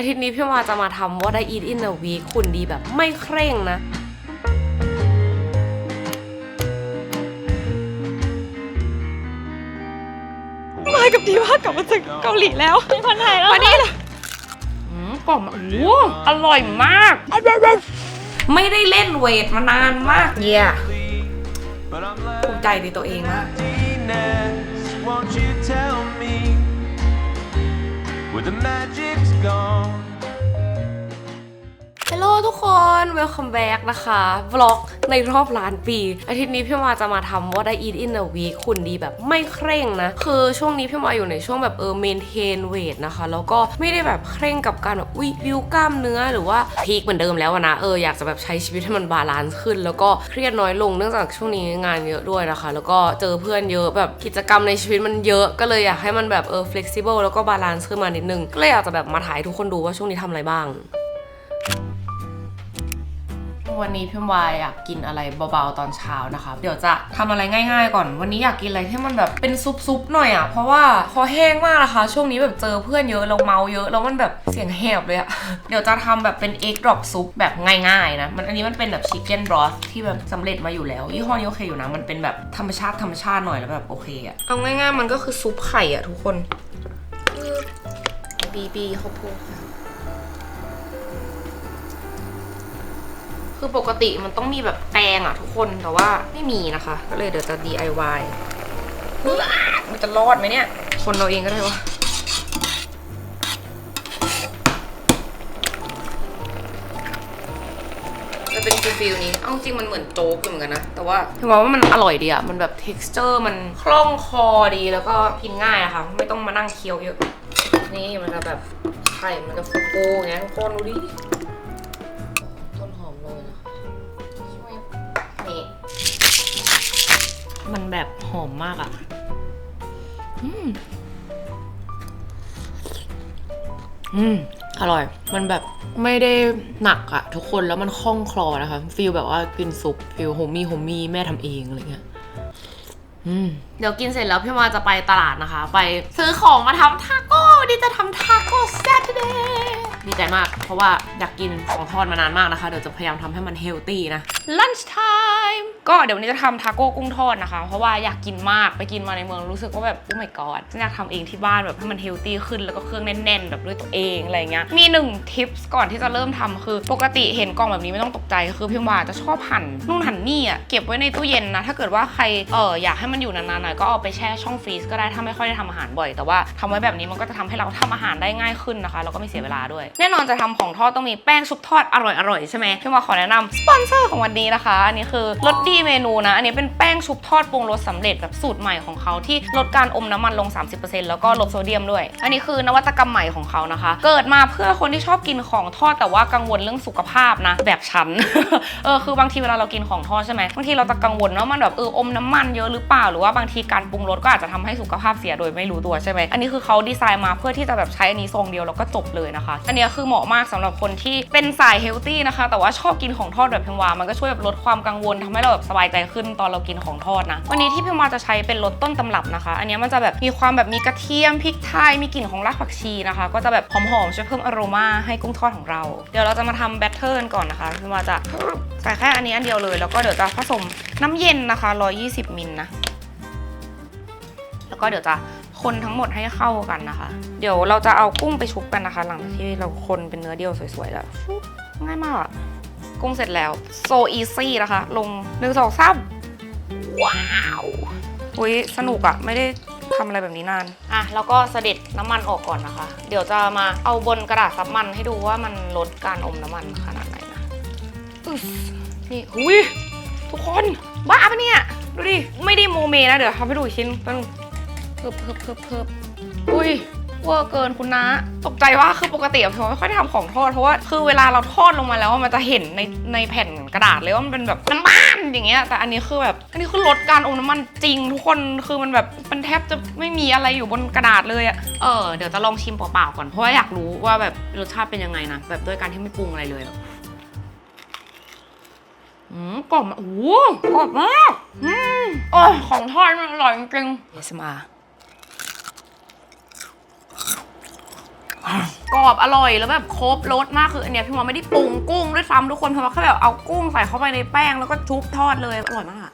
อาทิตย์นี้พี่วาจะมาทำ What I Eat in a Week คุณดีแบบไม่เคร่งนะมากับดีว่ากลับมาจากเกาหลีแล้วเป็นคนไทยแล้วมานี่เลยอืมกล่องมันโอ้โหอร่อยมาก ไม่ได้เล่นเวทมานานมากเยี่ย But I'm ภูมิใจในตัวเองมาก where the magic's gone? ฮัลโหลทุกคน welcome back นะคะ vlog ในรอบล้านปี อาทิตย์นี้พี่วาจะมาทำ What I Eat in a Week คุณดีแบบไม่เคร่งนะ คือช่วงนี้พี่วาอยู่ในช่วงแบบเออ maintain weight นะคะ แล้วก็ไม่ได้แบบเคร่งกับการแบบอุ้ยบิวกล้ามเนื้อหรือว่าพีคเหมือนเดิมแล้วนะเอออยากจะแบบใช้ชีวิตให้มันบาลานซ์ขึ้น แล้วก็เครียดน้อยลงเนื่องจากช่วงนี้งานเยอะด้วยนะคะ แล้วก็เจอเพื่อนเยอะแบบกิจกรรมในชีวิตมันเยอะก็เลยอยากให้มันแบบเออ flexible แล้วก็บาลานซ์ขึ้นมานิดนึงก็เลยอยากจะแบบมาถ่ายทุกคนดูว่าช่วงนี้ทำอะไรบ้าง วันนี้พี่วายอยากกินอะไรเบาๆตอนเช้านะคะเดี๋ยวจะทำอะไรง่าย ๆ ก่อน วันนี้อยากกินอะไรที่มันแบบเป็นซุปๆหน่อยอะเพราะว่าคอแห้งมากนะคะ ช่วงนี้แบบเจอเพื่อนเยอะเราเมาเยอะแล้วมันแบบเสียงแหบเลยอะเดี๋ยวจะทำแบบเป็นเอ็กดรอปซุปแบบง่ายๆนะมันอันนี้มันเป็นแบบชิคเก้นบรอสที่แบบสำเร็จมาอยู่แล้วยี่ห้อนี้โอเคอยู่นะมันเป็นแบบธรรมชาติธรรมชาติหน่อยแล้วแบบโอเคอะเอาง่าย ๆ มันก็คือซุปไข่อะทุกคนบีบีข้าวโพด ค่ะคือปกติมันต้องมีแบบแปรงอะทุกคนแต่ว่าไม่มีนะคะ ก็เลยเดี๋ยวจะ DIY อื้อมันจะรอดไหมเนี่ย คนเราเองก็ได้วะจะเป็นฟิลๆนี้เอาจริงมันเหมือนโจ๊กอยู่เหมือนกันนะ แต่ว่าพี่ว่าว่ามันอร่อยดีอะมันแบบ texture มันคล่องคอดีแล้วก็กินง่ายอะค่ะไม่ต้องมานั่งเคี้ยวเยอะ นี่มันจะแบบไข่มันจะฟูๆอย่างเงี้ยทุกคนดูดิ มันแบบหอมมากอะ่ะอืมอืมอร่อย มันแบบไม่ได้หนักอะทุกคนแล้วมันคล่องคลอนะคะฟีลแบบว่ากินซุปฟีลโฮมี่โฮมี่แม่ทำเองอะไรเงี้ยอืมเดี๋ยวกินเสร็จแล้วพี่วาจะไปตลาดนะคะ ไปซื้อของมาทำทาโก้วันนี้จะทำทาโก้แซตเดย์ดีใจมาก เพราะว่าอยากกินของทอดมานานมากนะคะ เดี๋ยวจะพยายามทำให้มันเฮลตี้นะ lunch time ก็เดี๋ยววันนี้จะทำทาโก้กุ้งทอดนะคะ เพราะว่าอยากกินมากไปกินมาในเมืองรู้สึกว่าแบบโอ้ my god ฉันอยากทำเองที่บ้านแบบให้มันเฮลตี้ขึ้นแล้วก็เครื่องแน่นๆ แบบด้วยตัวเองอะไรเงี้ยมีหนึ่งทิปส์ก่อนที่จะเริ่มทำคือ ปกติเห็นกล่องแบบนี้ไม่ต้องตกใจคือพี่วาจะชอบหั่นนู่นหั่นนี่อะเก็บไว้ในตู้เย็นนะ ถ้าเกิดว่าใครเอออยากให้มันอยู่นานๆหน่อยก็เอาไปแช่ช่องฟรีซก็ได้ถ้าไม่ค่อยได้ทำอาหารบ่อย แต่ว่าทำไว้แบบนี้มันก็จะทำให้เราทำอาหารได้ง่ายขึ้นนะคะแล้วก็ไม่เสียเวลาด้วย แน่นอนจะทำของทอดต้องมีแป้งชุบทอดอร่อยๆใช่ไหมพี่วาขอแนะนำสปอนเซอร์ของวันนี้นะคะอันนี้คือรสดเมนูนะ อันนี้เป็นแป้งชุบทอดปรุงรสสำเร็จแบบสูตรใหม่ของเขาที่ลดการอมน้ำมันลง 30%แล้วก็ลดโซเดียมด้วย อันนี้คือนวัตกรรมใหม่ของเขานะคะ เกิดมาเพื่อคนที่ชอบกินของทอดแต่ว่ากังวลเรื่องสุขภาพนะ แบบฉันเออคือบางทีเวลาเรากินของทอดใช่ไหมบางทีเราจะกังวลว่ามันแบบเอออมน้ำมันเยอะหรือเปล่าหรือว่าบางทีการปรุงรสก็อาจจะทำให้สุขภาพเสียโดยไม่รู้ตัวใช่ไหมอันนี้คือเขาดีไซน์มาเพื่อที่จะแบบใช้อันนี้ทรงเดียวแล้วก็จบเลยนะคะ อันนี้คือเหมาะมากสำหรับคนที่เป็นสายเฮลตี้นะคะ แต่ว่าชอบกินของทอดแบบพิมวามันก็ช่วยแบบลดความกังวลทำให้เราแบบสบายใจขึ้นตอนเรากินของทอดนะ วันนี้ที่พิมาจะใช้เป็นรสต้นตำรับนะคะ อันนี้มันจะแบบมีความแบบมีกระเทียมพริกไทยมีกลิ่นของรากผักชีนะคะ ก็จะแบบหอมๆช่วยเพิ่มอโรมาให้กุ้งทอดของเรา เดี๋ยวเราจะมาทำแบตเตอร์กันก่อนนะคะพิมาจะใส่แค่อันนี้อันเดียวเลยแล้วก็เดี๋ยวจะผสมน้ำเย็นนะคะ 120มิลนะแล้วก็เดี๋ยวจะคนทั้งหมดให้เข้ากันนะคะ เดี๋ยวเราจะเอากุ้งไปชุบกันนะคะ หลังจากที่เราคนเป็นเนื้อเดียวสวยๆแล้วง่ายมาก กุ้งเสร็จแล้ว so easy นะคะ ลงหนึ่งสองสามว้าวอุ้ยสนุกอะไม่ได้ทำอะไรแบบนี้นานอะแล้วก็เสด็จน้ำมันออกก่อนนะคะ เดี๋ยวจะมาเอาบนกระดาษซับมันให้ดูว่ามันลดการอมน้ำมันขนาดไหนนะอึ๊สนี่หุยทุกคนบ้าปะเนี่ยดูดิไม่ได้โมเมนะเดี๋ยวทำให้ดูอีกชิ้นแป๊บนึงเพิ่มเพิ่มเพิ่มเพิ่มอุ้ย เวอร์เกินคุณนะ ตกใจว่าคือปกติอะพี่ไม่ค่อยได้ทำของทอดเพราะว่าคือเวลาเราทอดลงมาแล้วอะมันจะเห็นในในแผ่นกระดาษเลยว่ามันเป็นแบบน้ำมันอย่างเงี้ยแต่อันนี้คือแบบอันนี้คือลดการอมน้ำมันจริงทุกคนคือมันแบบมันแทบจะไม่มีอะไรอยู่บนกระดาษเลยอะเออเดี๋ยวจะลองชิมเปล่าๆก่อนเพราะว่าอยากรู้ว่าแบบรสชาติเป็นยังไงนะแบบด้วยการที่ไม่ปรุงอะไรเลยอะอืมกรอบมากโอ้โหกรอบมากอืมโอ้ยของทอดมันอร่อยจริงๆ ASMR กรอบอร่อยแล้วแบบครบรสมากคืออันเนี้ยพี่มอไม่ได้ปรุงกุ้งด้วยซ้ำทุกคนเพราะว่าแค่แบบเอากุ้งใส่เข้าไปในแป้งแล้วก็ชุบทอดเลยอร่อยมาก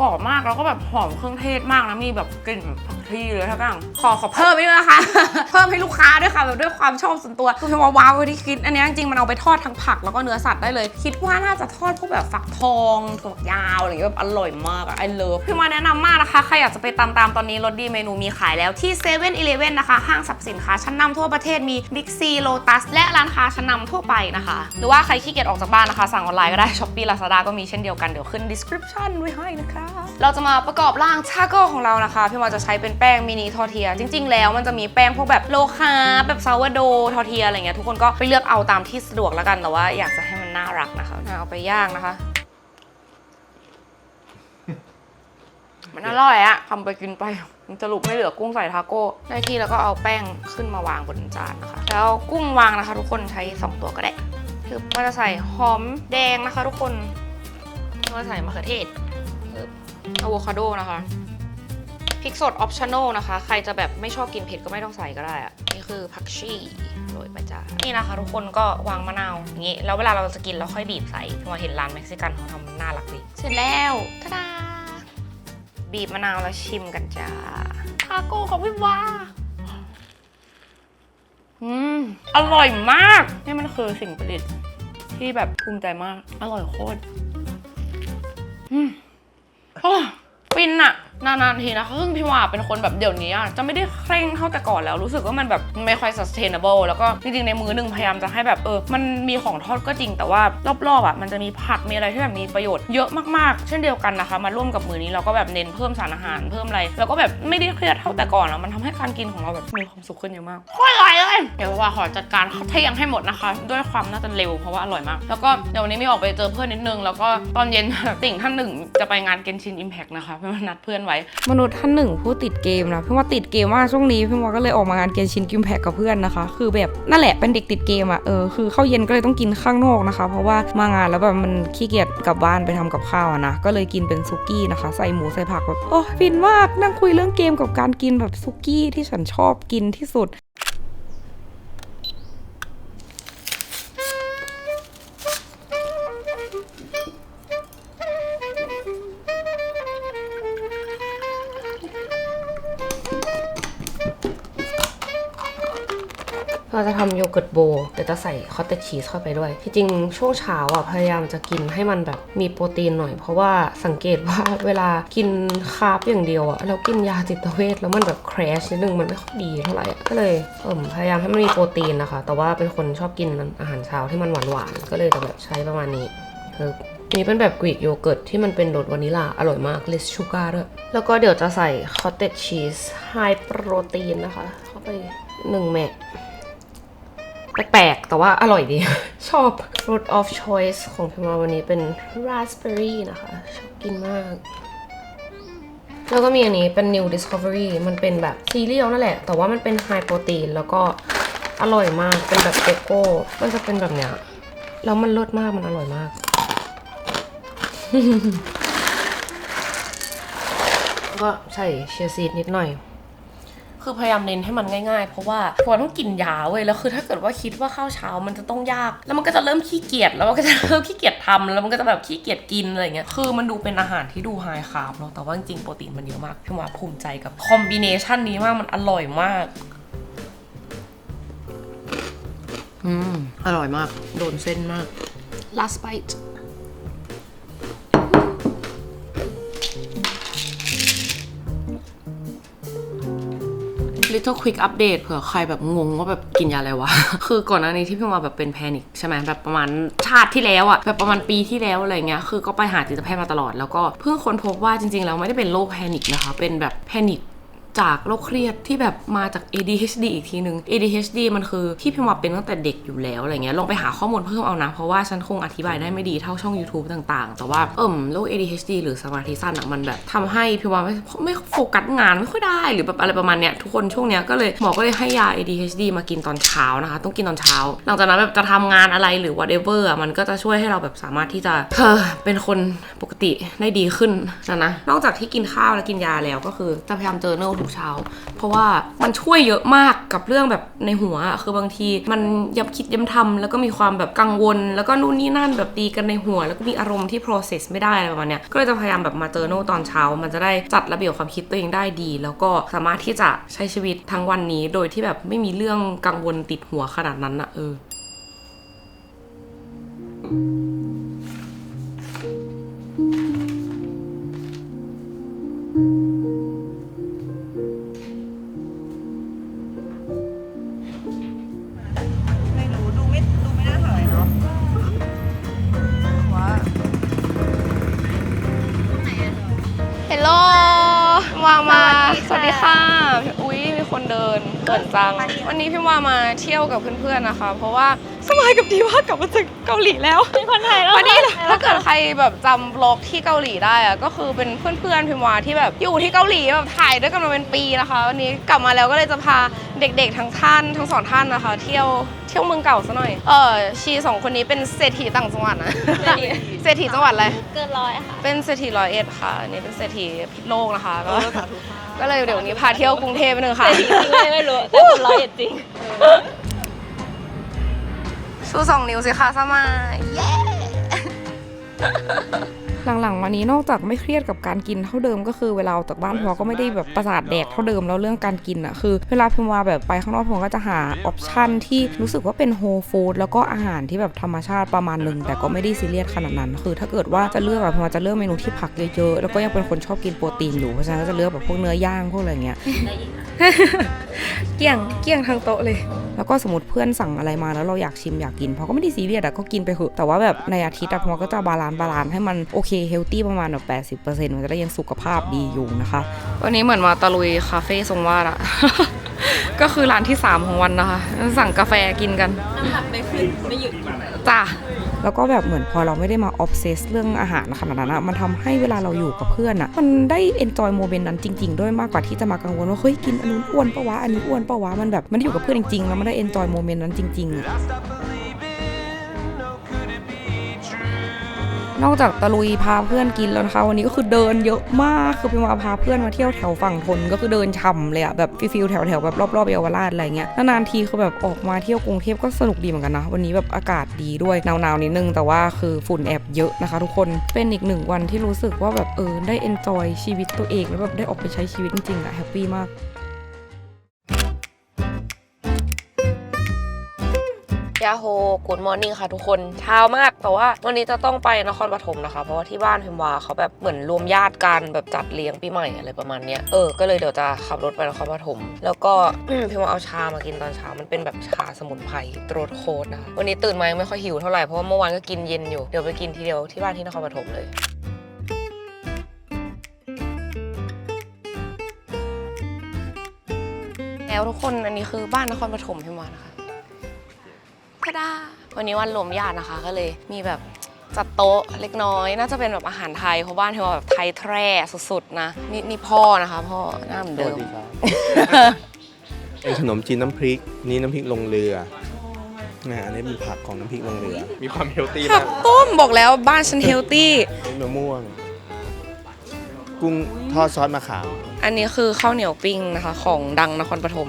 กรอบมากแล้วก็แบบหอมเครื่องเทศมากนะมีแบบกลิ่นผักชีเลยทั้งอย่างขอขอเพิ่มไปด้วยนะคะ เพิ่มให้ลูกค้าด้วยค่ะแบบด้วยความชอบส่วนตัวคือพี่ว่าว้าวเลยที่คิด อันนี้จริงๆมันเอาไปทอดทั้งผักแล้วก็เนื้อสัตว์ได้เลย คิดว่าน่าจะทอดพวกแบบฝักทองฝักยาวอะไรอย่างเงี้ยแบบอร่อยมากอะไอเลิฟพี่ว่าแนะนำมากนะคะใครอยากจะไปตามตามตอนนี้รสดีเมนูมีขายแล้วที่7 e เ e ่ e อนะคะ ห้างสรรพสินค้าชั้นนำทั่วประเทศมี Big C Lotus และร้านค้าชั้นนำทั่วไปนะคะ หรือว่าใครขี้เกียจออกจากบ้านนะคะ สั่งออนไลน์ก็ได้ Shopee Lazada ก็มีเช่นเดียวกันเดี๋ยวขึ้น description ไว้ให้นะคะเราจะมาประกอบร่างชาโก้ของเรานะคะพี่วาจะใช้เป็นแป้งมินิทอร์เทีย จริง ๆ แล้วมันจะมีแป้งพวกแบบโลคาแบบซาวโดทอร์เทียอะไรเงี้ยทุกคนก็ไปเลือกเอาตามที่สะดวกแล้วกันแต่ว่าอยากจะให้มันน่ารักนะคะเอาไปย่างนะคะ มันอร่อยอะทำไปกินไปมันสรุปไม่เหลือกุ้งใส่ทาโก้ได้ที่แล้วก็เอาแป้งขึ้นมาวางบนจานนะคะ แล้วกุ้งวางนะคะ ทุกคนใช้ 2 ตัวก็ได้คือก็จะใส่หอมแดงนะคะ ทุกคนแล้วก็ใส่มะเขือเทศ อะโวคาโดนะคะพริกสดออปชั่นอลนะคะ ใครจะแบบไม่ชอบกินเผ็ดก็ไม่ต้องใส่ก็ได้อะนี่คือผักชีโรยไปจ้านี่นะคะ ทุกคนก็วางมะนาวอย่างงี้ แล้วเวลาเราจะกินเราค่อยบีบใส่พอเห็นร้านเม็กซิกันเขาทำน่ารักดีเสร็จแล้วทาดาบีบมะนาวแล้วชิมกันจ้าทาโก้ของพี่วาอืมอร่อยมาก นี่มันคือสิ่งประดิษฐ์ที่แบบภูมิใจมาก อร่อยโคตรอืม โอ้ฟินอะ นานๆทีนะคะซึ่งพี่ว่าเป็นคนแบบเดี๋ยวนี้อะจะไม่ได้เคร่งเท่าแต่ก่อนแล้ว รู้สึกว่ามันแบบไม่ค่อย sustainable แล้วก็จริงๆ ในมื้อหนึ่งพยายามจะให้แบบเออ มันมีของทอดก็จริงแต่ว่ารอบๆอะมันจะมีผักมีอะไรที่แบบมีประโยชน์เยอะมากๆ เช่นเดียวกันนะคะ มาร่วมกับมื้อนี้เราก็แบบเน้นเพิ่มสารอาหารเพิ่มอะไร แล้วก็แบบไม่ได้เครียดเท่าแต่ก่อนแล้วมันทำให้การกินของเราแบบมีความสุขขึ้นเยอะมากโคตรอร่อยเลยเดี๋ยวว่าขอจัดการข้าวเที่ยงให้หมดนะคะ ด้วยความน่าจะเร็วเพราะว่าอร่อยมาก แล้วก็เดี๋ยววันนี้มีออกไปเจอเพื่อนนิดนึงแล้วก็ตอนเย็นติ่งท่านหนึ่งจะไปงานเกนชินอิมแพกนะคะเพื่อนนัดเพื่อนไว้ มนุษย์ท่านหนึ่งผู้ติดเกมนะพี่ว่าติดเกมมากช่วงนี้พี่ว่าก็เลยออกมางานเกมชินกิมแพกกับเพื่อนนะคะ คือแบบนั่นแหละเป็นเด็กติดเกมอะเออคือเข้าเย็นก็เลยต้องกินข้างนอกนะคะ เพราะว่ามางานแล้วแบบมันขี้เกียจกลับบ้านไปทำกับข้าวอะนะก็เลยกินเป็นซุกี้นะคะ ใส่หมูใส่ผักแบบโอ้ฟินมากนั่งคุยเรื่องเกมกับการกินแบบซุกี้ที่ฉันชอบกินที่สุด กิร์ตโบว์แต่จะใส่คอตเตจชีสเข้าไปด้วย ที่จริงช่วงเช้าอะพยายามจะกินให้มันแบบมีโปรตีนหน่อย เพราะว่าสังเกตว่าเวลากินคาร์บอย่างเดียวอะแล้วกินยาจิตเวชแล้วมันแบบครชนิดนึงมันไม่ค่อยดีเท่าไหร่ก็เลยเอมพยายามให้มันมีโปรตีนนะคะ แต่ว่าเป็นคนชอบกินอาหารเช้าที่มันหวานๆก็เลยจะแบบใช้ประมาณนี้คือนี่เป็นแบบกรีกโยเกิร์ตที่มันเป็นรสวานิลา อร่อยมาก less sugar ด้วย แล้วก็เดี๋ยวจะใส่คอตเตจชีสไฮโปรตีนนะคะ เข้าไปหนึ่งแมะ แปลกๆ แต่ว่าอร่อยดี ชอบ fruit of choice ของพิมมาวันนี้เป็น raspberry นะคะ ชอบกินมาก แล้วก็มีอันนี้เป็น new discovery มันเป็นแบบซีเรียลนั่นแหละ แต่ว่ามันเป็น high protein แล้วก็อร่อยมาก เป็นแบบโกโก้ มันจะเป็นแบบเนี้ย แล้วมันรสมาก มันอร่อยมากแล้วก็ใส่เชียร์ซีดนิดหน่อย คือพยายามเน้นให้มันง่ายๆ เพราะว่าพอต้องกินยาเว้ยแล้วคือถ้าเกิดว่าคิดว่าข้าวเช้ามันจะต้องยาก แล้วมันก็จะเริ่มขี้เกียจแล้วมันก็จะเริ่มขี้เกียจทำแล้วมันก็จะแบบขี้เกียจกินอะไรเงี้ยคือมันดูเป็นอาหารที่ดูไฮคาร์บเนาะแต่ว่าจริงๆโปรตีนมันเยอะมากพี่ว่าภูมิใจกับคอมบิเนชันนี้มากมันอร่อยมากอืมอร่อยมาก โดนเส้นมาก last bite Little Quick Update เผื่อใครแบบงงว่าแบบกินยาอะไรวะ คือก่อนหน้านี้ที่พี่มาแบบเป็นแพนิคใช่ไหมแบบประมาณชาติที่แล้วอะแบบประมาณปีที่แล้วอะไรเงี้ยคือก็ไปหาจิตแพทย์มาตลอดแล้วก็เพิ่งค้นพบว่าจริงๆแล้วไม่ได้เป็นโรคแพนิคนะคะเป็นแบบแพนิค จากโรคเครียดที่แบบมาจาก ADHD อีกทีหนึง ADHD มันคือที่พิมพ์ว่าเป็นตั้งแต่เด็กอยู่แล้วอะไรเงี้ยลองไปหาข้อมูลเพิ่มเอานะ เพราะว่าฉันคงอธิบายได้ไม่ดีเท่าช่อง YouTube ต่างๆ แต่ว่าเอิ่มโรค ADHD หรือสมาธิสั้นอะมันแบบทำให้พิมพ์ว่าไม่ไม่โฟกัสงานไม่ค่อยได้หรือแบบอะไรประมาณเนี้ยทุกคนช่วงเนี้ยก็เลยหมอก็เลยให้ยา ADHD มากินตอนเช้านะคะ ต้องกินตอนเช้า หลังจากนั้นแบบจะทำงานอะไรหรือ whatever อะมันก็จะช่วยให้เราแบบสามารถที่จะเออเป็นคนปกติได้ดีขึ้นนะนะนอกจากที่กินข้าวและกินยาแล้วก็คือจะพยายามเจอเนอทุกกเช้า เพราะว่ามันช่วยเยอะมากกับเรื่องแบบในหัวคือบางที มันย้ำคิดย้ำทำแล้วก็มีความแบบกังวล แล้วก็นู่นนี่นั่นแบบตีกันในหัว แล้วก็มีอารมณ์ที่ process ไม่ได้อะไรประมาณเนี้ยก็เลยจะพยายามแบบมาเจอโน่ตอนเช้า มันจะได้จัดระเบียบความคิดตัวเองได้ดี แล้วก็สามารถที่จะใช้ชีวิตทั้งวันนี้ โดยที่แบบไม่มีเรื่องกังวลติดหัวขนาดนั้นอะเออไม่ ดินเกินจัง วันนี้พี่ว่ามาเที่ยวกับเพื่อนๆนะคะ เพราะว่า สมัยกับดีว่ากลับมาจากเกาหลีแล้วเป็นคนไทยแล้ววันนี้ถ้าเกิดใครแบบจำบล็อกที่เกาหลีได้อะก็คือเป็นเพื่อนๆพิมวาที่แบบอยู่ที่เกาหลีแบบถ่ายด้วยกันมาเป็นปีนะคะวันนี้กลับมาแล้วก็เลยจะพาเด็กๆทั้งท่านทั้งสองท่านนะคะ เที่ยวเที่ยวเมืองเก่าซะหน่อย เออชีสองคนนี้เป็นเศรษฐีต่างจังหวัดนะเศรษฐีจังหวัดอะไรเกินร้อยค่ะเป็นเศรษฐีร้อยเอ็ดค่ะอันนี้เป็นเศรษฐีพิษโลกนะคะก็ก็เลยเดี๋ยววันนี้พาเที่ยวกรุงเทพไปหนึ่งค่ะจริงไม่ไม่รู้แต่คนร้อยเอ็ดจริง ชูสองนิ้วสิคะสมาเย้ หลังๆวันนี้นอกจากไม่เครียดกับการกินเท่าเดิมก็คือเวลาออกจากบ้านพอก็ไม่ได้แบบประสาทแดกเท่าเดิมแล้วเรื่องการกินอะคือ เวลาพิมว่าแบบไปข้างนอกพิมก็จะหาออปชันที่รู้สึกว่าเป็นโฮลฟู้ดแล้วก็อาหารที่แบบธรรมชาติประมาณหนึ่งแต่ก็ไม่ได้ซีเรียสขนาดนั้น คือ ถ้าเกิดว่าจะเลือกแบบพิมว่าจะเลือกเมนูที่ผักเยอะๆแล้วก็ยังเป็นคนชอบกินโปรตีนอยู่เพราะฉะนั้นก็จะเลือกแบบพวกเนื้อย่างพวกอะไรเงี้ยเกลี้ยงเกลี้ยงทั้งโต๊ะเลย แล้วก็สมมติเพื่อนสั่งอะไรมาแล้วเราอยากชิมอยากกินเพราะก็ไม่ได้ซีเรียสอะก็กินไปเถอะแต่ว่าแบบในอาทิตย์อะพอก็จะบาลานซ์บาลานซ์ให้มันโอเคเฮลตี้ประมาณแบบแปดสิบเปอร์เซ็นต์มันจะได้ยังสุขภาพดีอยู่นะคะ วันนี้เหมือนมาตะลุยคาเฟ่ทรงวาดอะก็คือร้านที่ 3 ของวันนะคะ สั่งกาแฟกินกันไม่ขึ้นไม่หยุดจ้ะแล้วก็แบบเหมือนพอเราไม่ได้มาออฟเซสเรื่องอาหารขนาดนั้นอะมันทำให้เวลาเราอยู่กับเพื่อนอะมันได้เอนจอยโมเมนต์นั้นจริง ๆ ด้วยมากกว่าที่จะมากังวลว่าเฮ้ยกินอันนู้นอ้วนปะวะอันนี้อ้วนปะวะมันแบบมันได้อยู่กับเพื่อนจริงๆแล้วมันได้เอนจอยโมเมนต์นั้นจริง ๆ นอกจากตะลุยพาเพื่อนกินแล้วนะคะวันนี้ก็คือเดินเยอะมากคือเป็นว่าพาเพื่อนมาเที่ยวแถวฝั่งทนก็คือเดินช่ำเลยอะแบบฟิลๆแถวแบบรอบๆเยาวราชอะไรเงี้ยนานๆทีคือแบบออกมาเที่ยวกรุงเทพก็สนุกดีเหมือนกันนะ วันนี้แบบอากาศดีด้วยหนาวๆนิดนึง แต่ว่าคือฝุ่นแอบเยอะนะคะ ทุกคนเป็นอีกหนึ่งวันที่รู้สึกว่าแบบเออได้เอนจอยชีวิตตัวเองแล้วแบบได้ออกไปใช้ชีวิตจริงๆอะแฮปปี้มาก ยาโฮกูดมอร์นิ่งค่ะทุกคนเช้ามากแต่ว่าวันนี้จะต้องไปนครปฐมนะคะ เพราะว่าที่บ้านพิมวาเขาแบบเหมือนรวมญาติกันแบบจัดเลี้ยงปีใหม่อะไรประมาณเนี้ยเออก็เลยเดี๋ยวจะขับรถไปนครปฐมแล้วก็พิมวาเอาชามากินตอนเช้ามันเป็นแบบชาสมุนไพรโตรดโคดนะคะวันนี้ตื่นมายังไม่ค่อยหิวเท่าไหร่เพราะว่าเมื่อวานก็กินเย็นอยู่เดี๋ยวไปกินทีเดียวที่บ้านที่นครปฐมเลยแล้วทุกคนอันนี้คือบ้านนครปฐมพิมวานะคะ ทะดา วันนี้วันรวมญาตินะคะก็เลยมีแบบจัดโต๊ะเล็กน้อย น่าจะเป็นแบบอาหารไทยเพราะบ้านพิมวาแบบไทยแท้สุดๆนะนี่นี่พ่อนะคะพ่อหน้าเหมือนสเดิวัสมดีครับเป็นขนมจีนน้ำพริก นี่น้ำพริกลงเรือนะอันนี้เป็นผักของน้ำพริกลงเรือ มีความเฮลตี้ผัมากกต้มบอกแล้วบ้านฉันเฮลตี้เป็นมะม่วง กุ้งทอดซอสมะขาม อันนี้คือข้าวเหนียวปิ้งนะคะ ของดังนครปฐม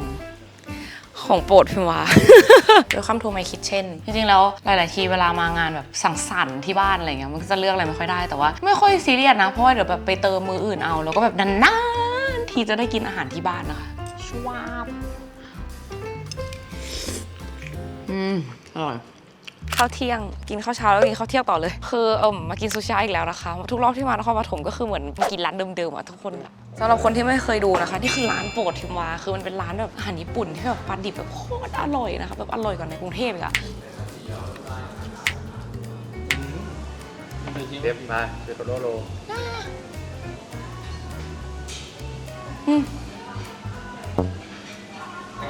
ของโปรดพิมวาเดี๋ยวคำทูไมคิทเช่นจริงๆ แล้วหลาย ๆ ทีเวลามางานแบบสังสรรค์ที่บ้านอะไรเงี้ยมันก็จะเลือกอะไรไม่ค่อยได้แต่ว่าไม่ค่อยซีเรียสนะเพราะว่าเดี๋ยวแบบไปเติมมืออื่นเอา แล้วก็แบบนานๆทีจะได้กินอาหารที่บ้านนะคะชวาบอืมอร่อย ข้าวเที่ยง กินข้าวเช้าแล้วกินข้าวเที่ยงต่อเลย คือเออมากินซูชิอีกแล้วนะคะ ทุกรอบที่มานครปฐมก็คือเหมือนมากินร้านเดิมๆอะทุกคนสำหรับคนที่ไม่เคยดูนะคะนี่คือร้านโปรดทิมวาคือมันเป็นร้านแบบอาหารญี่ปุ่นที่แบบปลาดิบแบบโคตรอร่อยนะคะแบบอร่อยกว่าในกรุงเทพอีกอะเรียบมาเรโโลโล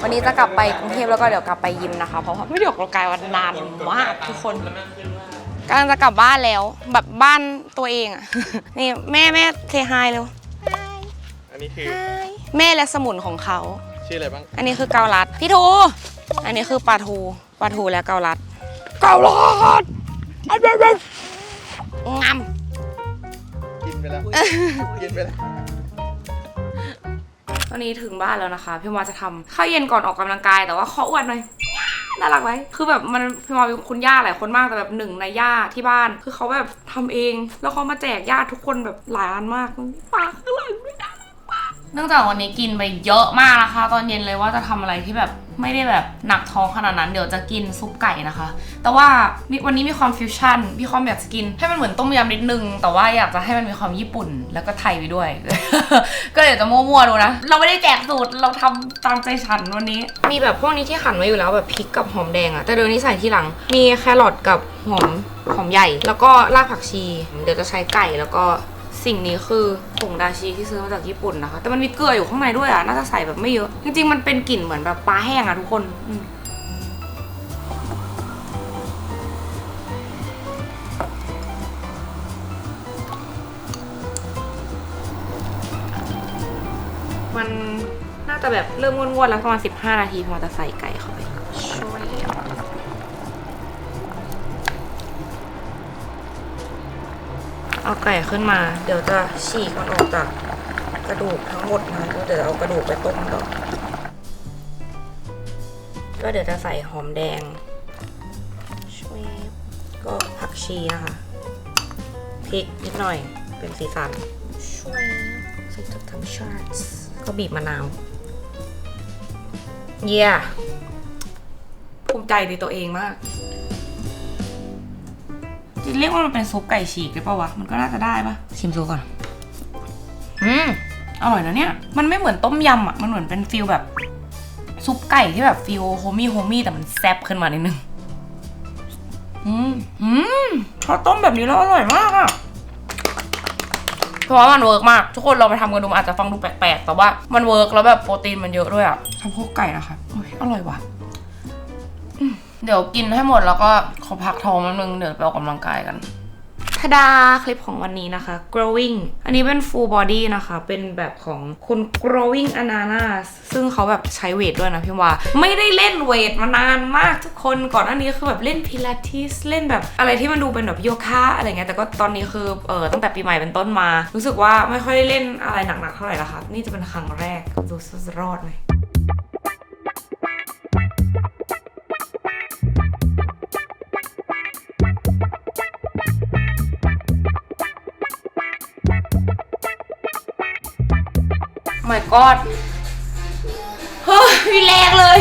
วันนี้จะกลับไปกรุงเทพแล้วก็เดี๋ยวกลับไปยิมนะคะ เพราะว่าไม่ได้ออกกำลังกายวันนานมากทุกคนกำลังจะกลับบ้านแล้ว แบบบ้านตัวเองอะนี่แม่แม่เซฮายเร็วอันนี้คือแม่และสมุนของเขา ชื่ออะไรบ้าง อันนี้คือเกาลัด พี่ทู อันนี้คือปลาทูปลาทูและเกาลัด เกาลัดงามกินไปแล้วกินไปแล้ว ตอนนี้ถึงบ้านแล้วนะคะ พี่มาจะทำข้าวเย็นก่อนออกกำลังกายแต่ว่าขออวดหน่อยน่ารักไหมคือแบบมันพี่มาเป็นคุณย่าหลายคนมากแต่แบบหนึ่งในย่าที่บ้าน คือเขาแบบทำเอง แล้วเขามาแจกญาติทุกคนแบบหลายอันมากปากข้างหลังด้ เนื่องจากวันนี้กินไปเยอะมากนะคะ ตอนเย็นเลยว่าจะทำอะไรที่แบบไม่ได้แบบหนักท้องขนาดนั้นเดี๋ยวจะกินซุปไก่นะคะ แต่ว่าวันนี้มีความฟิวชั่นมีความอยากจะกิน ให้มันเหมือนต้มยำนิดนึง แต่ว่าอยากจะให้มันมีความญี่ปุ่นแล้วก็ไทยไปด้วย ก็เดี๋ยวจะมั่วๆดูนะ เราไม่ได้แจกสูตรเราทำตามใจฉันวันนี้ มีแบบพวกนี้ที่ขันไว้อยู่แล้วแบบพริกกับหอมแดงอะแต่เดี๋ยวนี้ใส่ที่หลัง มีแครอทกับหอมหอมใหญ่ แล้วก็รากผักชี เดี๋ยวจะใช้ไก่แล้วก็ สิ่งนี้คือผงดาชิที่ซื้อมาจากญี่ปุ่นนะคะ แต่มันมีเกลืออยู่ข้างในด้วยอะ น่าจะใส่แบบไม่เยอะ จริงๆ มันเป็นกลิ่นเหมือนแบบปลาแห้งอะทุกคน มันน่าจะแบบเริ่มงวดๆแล้วประมาณ15 นาทีพอจะใส่ไก่เข้าไป เอาไก่ขึ้นมา เดี๋ยวจะฉีกมันออกจากกระดูกทั้งหมดนะแล้วเดี๋ยวเอากระดูกไปต้มก่อนก็เดี๋ยวจะใส่หอมแดงช่วยก็ผักชีนะคะพริกนิดหน่อยเป็นสีสันช่วยใส่จากทั้งชาติก็บีบมะนาวเยี่ยภูมิใจในตัวเองมาก จะเรียกว่ามันเป็นซุปไก่ฉีกหรือเปล่าวะ มันก็น่าจะได้ปะชิมซุปก่อน อืม อร่อยนะเนี่ย มันไม่เหมือนต้มยำอะ มันเหมือนเป็นฟิลแบบ ซุปไก่ที่แบบฟิลโฮมี่โฮมี่แต่มันแซ่บขึ้นมานิดนึง อืม อืมพอต้มแบบนี้แล้วอร่อยมากอะเพราะว่ามันเวิร์กมาก ทุกคนเราไปทำกันดูมันอาจจะฟังดูแปลกๆ แต่ว่ามันเวิร์กแล้วแบบโปรตีนมันเยอะด้วยอะสะโพกไก่นะคะโอ้ยอร่อยว่ะอืม เดี๋ยวกินให้หมดแล้วก็ขอพักท้องแป๊บนึงเดี๋ยวไปออกกำลังกายกันทดาคลิปของวันนี้นะคะ growing อันนี้เป็น full body นะคะ เป็นแบบของคุณ growing ananas ซึ่งเขาแบบใช้เวทด้วยนะพี่ว่า ไม่ได้เล่นเวทมานานมากทุกคน ก่อนหน้านี้คือแบบเล่นพิลาทิส เล่นแบบอะไรที่มันดูเป็นแบบโยคะอะไรเงี้ย แต่ก็ตอนนี้คือเออตั้งแต่ปีใหม่เป็นต้นมา รู้สึกว่าไม่ค่อยได้เล่นอะไรหนักๆเท่าไหร่ละค่ะนี่จะเป็นครั้งแรก ดูจะรอดไหม my god เฮ้ยมีแรงเลย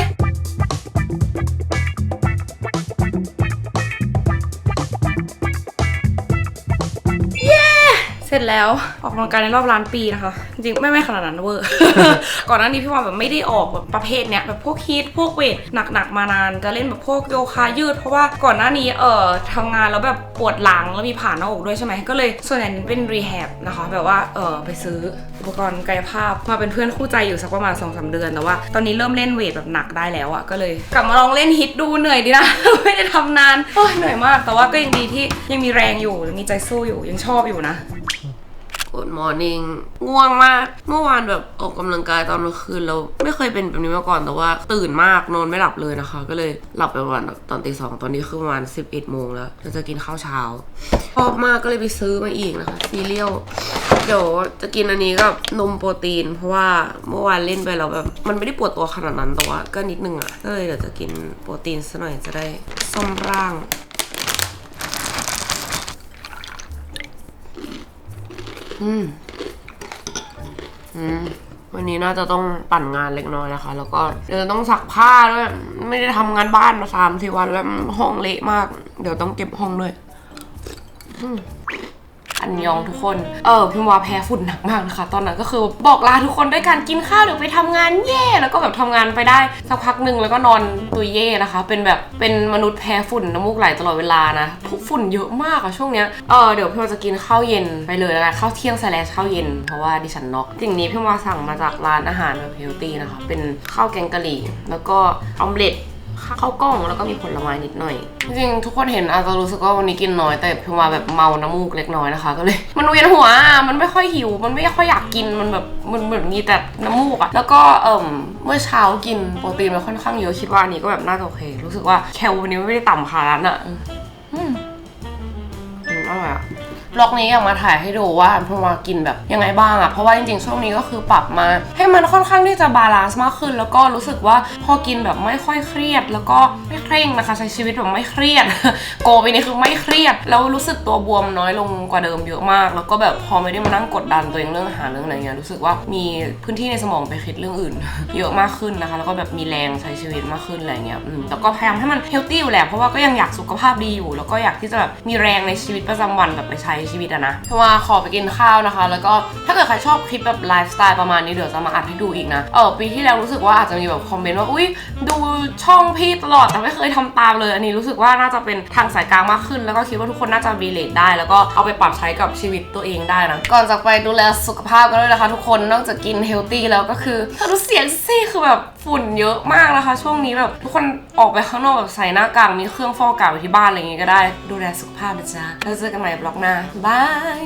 เสร็จแล้วออกกำลังกายในรอบล้านปีนะคะ จริงๆไม่ไม่ขนาดนั้นเวอร์ ก่อนหน้านี้พี่ว่าแบบไม่ได้ออกแบบประเภทเนี้ยแบบพวกฮีทพวกเวทหนักๆมานาน จะเล่นแบบพวกโยคะยืด เพราะว่าก่อนหน้านี้เอ่อทำงานแล้วแบบปวดหลังแล้วมีผ่านหน้าอกด้วยใช่ไหมก็เลยส่วนใหญ่เน้นเป็นรีแฮบนะคะ แบบว่าเออไปซื้ออุ ปกรณ์กายภาพมาเป็นเพื่อนคู่ใจอยู่สักประมาณ2อสเดือนแต่ว่า ตอนนี้เริ่มเล่นเวทแบบหนักได้แล้วอะก็เลย กลับมาลองเล่นฮิตดูเหนื่อยดีนะ ไม่ได้ทำนานโอ้ยเหนื่อยมาก แต่ว่าก็ยังดีที่ยังมีแรงอยู่ยังมีใจสู้อยู่ยังชอบอยู่นะ Good morning ง่วงมาก เมื่อวานแบบออกกำลังกายตอนกลางคืนเราไม่เคยเป็นแบบนี้มาก่อนแต่ว่า ตื่นมากนอนไม่หลับเลยนะคะ ก็เลยหลับไปประมาณตอนตีสองตอนนี้คือประมาณ11โมงแล้วเราจะกินข้าวเช้าชอบมากก็เลยไปซื้อมาอีกนะคะซีเรียลเดี๋ยวจะกินอันนี้กับนมโปรตีน เพราะว่าเมื่อวานเล่นไปแล้วแบบมันไม่ได้ปวดตัวขนาดนั้นแต่ว่าก็นิดนึงอะ่ะก็เลยเดี๋ยวจะกินโปรตีนซะหน่อยจะได้ซ่อมร่าง อืมอืมวันนี้น่าจะต้องปั่นงานเล็กน้อยนะคะ แล้วก็เดี๋ยวต้องซักผ้าด้วยไม่ได้ทำงานบ้านมาสามสี่วันแล้วห้องเละมาก เดี๋ยวต้องเก็บห้องด้วยอืม อันยองทุกคน เออพิมวาแพ้ฝุ่นหนักมากนะคะ ตอนนั้นก็คือบอกลาทุกคนด้วยการกินข้าวเดี๋ยวไปทำงานแย่แล้วก็แบบทำงานไปได้สักพักหนึ่งแล้วก็นอนตุยเย่นะคะ เป็นแบบเป็นมนุษย์แพ้ฝุ่นน้ำมูกไหลตลอดเวลานะทุกฝุ่นเยอะมากอะช่วงเนี้ยเออเดี๋ยวพี่วาจะกินข้าวเย็นไปเลยแล้วกันข้าวเที่ยงสแลชข้าวเย็นเพราะว่าดิฉันน็อกสิ่งนี้พี่วาสั่งมาจากร้านอาหารแบบเฮลตี้นะคะ เป็นข้าวแกงกะหรี่ แล้วก็ออมเล็ต ข้าวกล้องแล้วก็มีผลไม้นิดหน่อย จริงๆทุกคนเห็นอาจจะรู้สึกว่าวันนี้กินน้อยแต่เพียงว่าแบบเมาน้ำมูกเล็กน้อยนะคะก็เลย มันเวียนหัวมันไม่ค่อยหิว มันไม่ค่อยอยากกินมันแบบมันเหมือนมีแต่น้ำมูกอะแล้วก็เอ่มเมื่อเช้ากินโปรตีนมาค่อนข้างเยอะคิดว่าอันนี้ก็แบบน่าจะโอเค รู้สึกว่าแคลวันนี้ไม่ได้ต่ำขนาดนั้นอะ บล็อกนี้อยากมาถ่ายให้ดูว่าพวากินแบบยังไงบ้างอะเพราะว่าจริงๆ ช่วงนี้ก็คือปรับมา ให้มันค่อนข้างที่จะบาลานซ์มากขึ้น แล้วก็รู้สึกว่าพอกินแบบไม่ค่อยเครียด แล้วก็ไม่เคร่งนะคะใช้ชีวิตแบบไม่เครียด โกไปนี่คือไม่เครียด แล้วรู้สึกตัวบวมน้อยลงกว่าเดิมเยอะมาก แล้วก็แบบพอไม่ได้มานั่งกดดันตัวเองเรื่องอาหารเรื่องอะไรเงี้ยรู้สึกว่ามีพื้นที่ในสมองไปคิดเรื่องอื่น เยอะมากขึ้นนะคะ แล้วก็แบบมีแรงใช้ชีวิตมากขึ้นอะไรเงี้ยแต่ก็พยายามให้มันเฮลตี้อยู่แหละเพราะว่าก็ยังอยากสุขภาพดีอยู่ แล้วก็อยากที่จะแบบมีแรงในชีวิตประจำวันแบบไปใช้ชีวิตอะนะเพราะว่าขอไปกินข้าวนะคะ แล้วก็ถ้าเกิดใครชอบคลิปแบบไลฟ์สไตล์ประมาณนี้เดี๋ยวจะมาอัดให้ดูอีกนะเออปีที่แล้วรู้สึกว่าอาจจะมีแบบคอมเมนต์ว่าอุ้ยดูช่องพี่ตลอดแต่ไม่เคยทำตามเลย อันนี้รู้สึกว่าน่าจะเป็นทางสายกลางมากขึ้น แล้วก็คิดว่าทุกคนน่าจะรีเลทได้ แล้วก็เอาไปปรับใช้กับชีวิตตัวเองได้นะก่อนจากไปดูแลสุขภาพกันด้วยนะคะ ทุกคนนอกจากกินเฮลตี้แล้วก็คือถ้ารู้เสียงซี่คือแบบฝุ่นเยอะมากนะคะ ช่วงนี้แบบทุกคนออกไปข้างนอกแบบใส่หน้ากากมีเครื่องฟอกอากาศที่บ้านอะไรอย่างงี้ก็ได้ ดูแลสุขภาพนะจ๊ะแล้วเจอกันใหม่บล็อกหน้าบาย